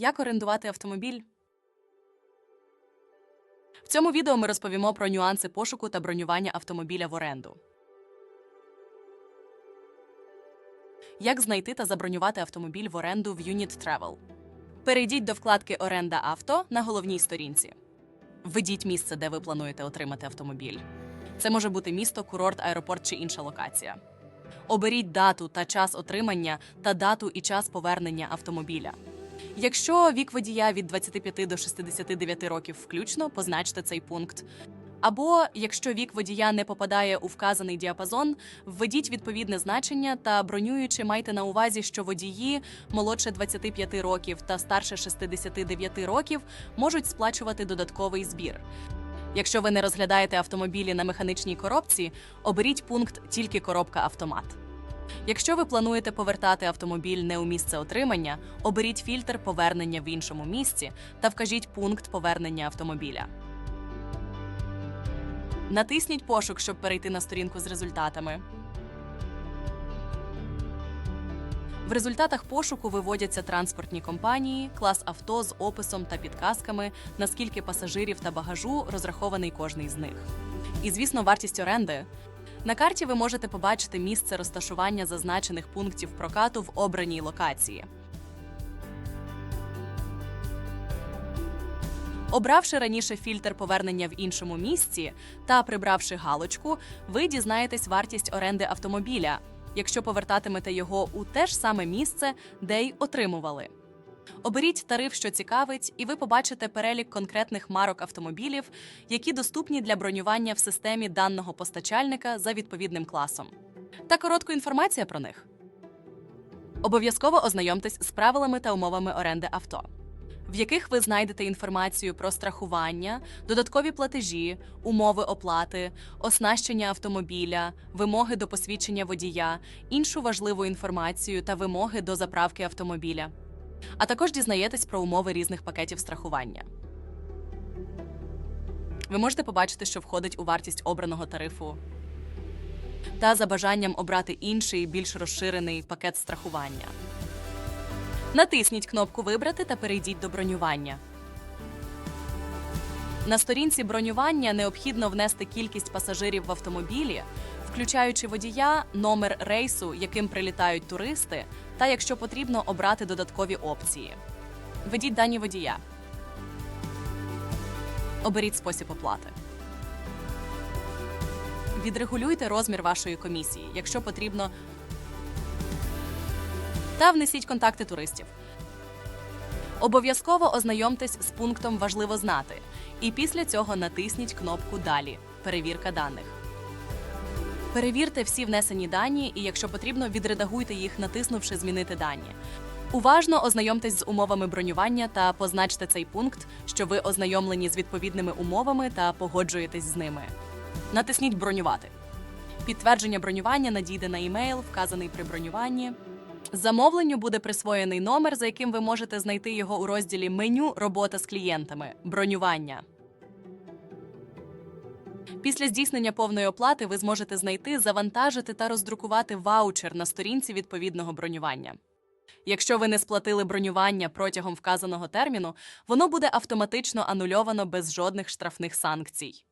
Як орендувати автомобіль? В цьому відео ми розповімо про нюанси пошуку та бронювання автомобіля в оренду. Як знайти та забронювати автомобіль в оренду в Unit Travel? Перейдіть до вкладки Оренда авто на головній сторінці. Введіть місце, де ви плануєте отримати автомобіль. Це може бути місто, курорт, аеропорт чи інша локація. Оберіть дату та час отримання та дату і час повернення автомобіля. Якщо вік водія від 25 до 69 років включно, позначте цей пункт. Або якщо вік водія не попадає у вказаний діапазон, введіть відповідне значення та бронюючи майте на увазі, що водії молодше 25 років та старше 69 років можуть сплачувати додатковий збір. Якщо ви не розглядаєте автомобілі на механічній коробці, оберіть пункт тільки коробка автомат. Якщо ви плануєте повертати автомобіль не у місце отримання, оберіть фільтр повернення в іншому місці та вкажіть пункт повернення автомобіля. Натисніть пошук, щоб перейти на сторінку з результатами. В результатах пошуку виводяться транспортні компанії, клас авто з описом та підказками, наскільки пасажирів та багажу розрахований кожний з них. І, звісно, вартість оренди. На карті ви можете побачити місце розташування зазначених пунктів прокату в обраній локації. Обравши раніше фільтр повернення в іншому місці та прибравши галочку, ви дізнаєтесь вартість оренди автомобіля, якщо повертатимете його у те ж саме місце, де й отримували. Оберіть тариф, що цікавить, і ви побачите перелік конкретних марок автомобілів, які доступні для бронювання в системі даного постачальника за відповідним класом. Та коротка інформація про них. Обов'язково ознайомтесь з правилами та умовами оренди авто, в яких ви знайдете інформацію про страхування, додаткові платежі, умови оплати, оснащення автомобіля, вимоги до посвідчення водія, іншу важливу інформацію та вимоги до заправки автомобіля. А також дізнаєтесь про умови різних пакетів страхування. Ви можете побачити, що входить у вартість обраного тарифу. Та за бажанням обрати інший, більш розширений пакет страхування. Натисніть кнопку Вибрати та перейдіть до бронювання. На сторінці бронювання необхідно внести кількість пасажирів в автомобілі, включаючи водія, номер рейсу, яким прилітають туристи, та якщо потрібно обрати додаткові опції. Введіть дані водія. Оберіть спосіб оплати. Відрегулюйте розмір вашої комісії, якщо потрібно. Та внесіть контакти туристів. Обов'язково ознайомтесь з пунктом Важливо знати. І після цього натисніть кнопку Далі перевірка даних. Перевірте всі внесені дані, і якщо потрібно, відредагуйте їх, натиснувши Змінити дані. Уважно ознайомтесь з умовами бронювання та позначте цей пункт, що ви ознайомлені з відповідними умовами та погоджуєтесь з ними. Натисніть Бронювати. Підтвердження бронювання надійде на імейл, вказаний при бронюванні. Замовленню буде присвоєний номер, за яким ви можете знайти його у розділі Меню Робота з клієнтами бронювання. Після здійснення повної оплати ви зможете знайти, завантажити та роздрукувати ваучер на сторінці відповідного бронювання. Якщо ви не сплатили бронювання протягом вказаного терміну, воно буде автоматично анульовано без жодних штрафних санкцій.